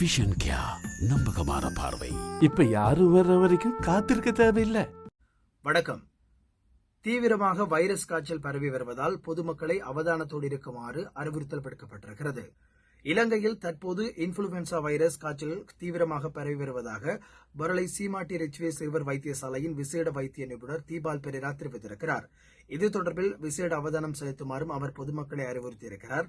Vision கியா நம்பகமான பார்வை. இப்ப யாரும் வர்ற வரைக்கும் காத்திருக்க தேவையில்லை. வணக்கம். தீவிரமாக வைரஸ் காய்ச்சல் பரவி வருவதால் பொதுமக்களை அவதானத்தோடு இருக்குமாறு அறிவுறுத்தல் விடுக்கப்பட்டிருக்கிறது. இலங்கையில் தற்போது இன்ஃபுளுவென்சா வைரஸ் காய்ச்சல் தீவிரமாக பரவி வருவதாக பரளை சீமாட்டி ரிச்வே சிறுவர் வைத்தியசாலையின் விசேட வைத்திய நிபுணர் தீபால் பெரேரா தெரிவித்திருக்கிறார். இது தொடர்பில் விசேட அவதானம் செலுத்துமாறும் அவர் பொதுமக்களை அறிவுறுத்தியிருக்கிறார்.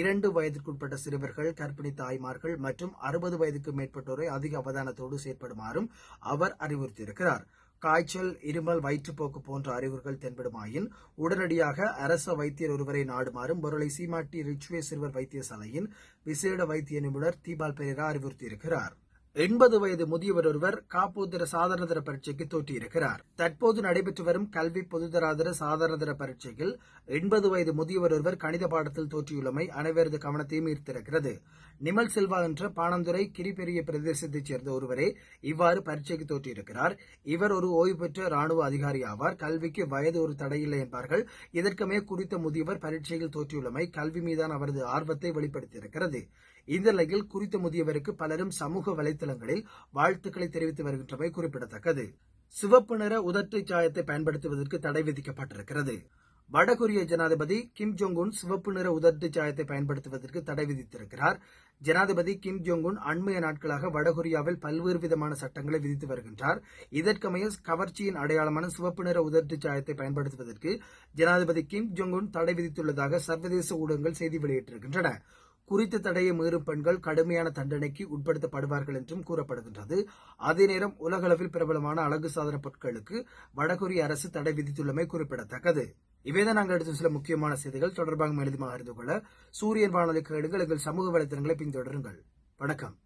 இரண்டு வயதிற்குட்பட்ட சிறுவர்கள் கர்ப்பிணி தாய்மார்கள் மற்றும் அறுபது வயதுக்கு மேற்பட்டோரை அதிக அவதானத்தோடு செயற்படுமாறும் அவர் அறிவுறுத்தியிருக்கிறார். காய்ச்சல் இருமல் வயிற்றுப்போக்கு போன்ற அறிகுறிகள் தென்படுமாயின் உடனடியாக அரச வைத்தியர் ஒருவரை நாடுமாறும் பொருளை சீமாட்டி ரிச்வே சிறுவர் வைத்தியசாலையின் விசேட வைத்திய நிபுணர் தீபால் பெரேரா அறிவுறுத்தியிருக்கிறார். எண்பது வயது முதியவர் ஒருவர் காப்போதர சாதாரணதர பரீட்சைக்கு தோற்றியிருக்கிறார். தற்போது நடைபெற்று வரும் கல்வி பொதுதராதர சாதாரணதர பரீட்சையில் எண்பது வயது முதியவர் ஒருவர் கணித பாடத்தில் தோற்றியுள்ளமை அனைவரது கவனத்தையும் ஈர்த்திருக்கிறது. நிமல் செல்வா என்ற பாணந்துறை கிரிபெரிய பிரதேசத்தைச் சேர்ந்த ஒருவரே இவ்வாறு பரீட்சைக்கு தோற்றியிருக்கிறார். இவர் ஒரு ஓய்வு பெற்ற ராணுவ அதிகாரி ஆவார். கல்விக்கு வயது ஒரு தடையில்லை என்பார்கள். இதற்குமே குறித்த முதியவர் பரீட்சையில் தோற்றியுள்ளமை கல்வி மீதான அவரது ஆர்வத்தை வெளிப்படுத்தியிருக்கிறது. இந்த நிலையில் குறித்த முதியவருக்கு பலரும் சமூக வலை வலைதளங்களில் வாழ்த்துக்களை தெரிவித்து வருகின்றமை குறிப்பிடத்தக்கது. சிவப்பு நிற உதட்டு சாயத்தை பயன்படுத்துவதற்கு தடை விதிக்கப்பட்டிருக்கிறது. வடகொரிய ஜனாதிபதி கிம் ஜோங் உன் சிவப்பு நிற உதட்டு சாயத்தை பயன்படுத்துவதற்கு தடை விதித்திருக்கிறார். ஜனாதிபதி கிம் ஜோங் உன் அண்மைய நாட்களாக வடகொரியாவில் பல்வேறு விதமான சட்டங்களை விதித்து வருகின்றார். இதற்கமைய கவர்ச்சியின் அடையாளமான சிவப்பு நிற உதட்டு சாயத்தை பயன்படுத்துவதற்கு ஜனாதிபதி கிம் ஜோங் உன் தடை விதித்துள்ளதாக சர்வதேச ஊடகங்கள் செய்தி வெளியிட்டிருக்கின்றன. குறித்த தடையை மீறும் பெண்கள் கடுமையான தண்டனைக்கு உட்படுத்தப்படுவார்கள் என்றும் கூறப்படுகின்றது. அதே நேரம் உலகளவில் பிரபலமான அழகு சாதன பொருட்களுக்கு வடகொரிய அரசு தடை விதித்துள்ளமை குறிப்பிடத்தக்கது. இவைதான் நாங்கள் எடுத்த சில முக்கியமான செய்திகள். தொடர்பாக எழுதுமாக அறிந்து கொள்ள சூரியன் வானொலி கேடுகள் எங்கள் சமூக வலைத்தளங்களை பின்தொடருங்கள். வணக்கம்.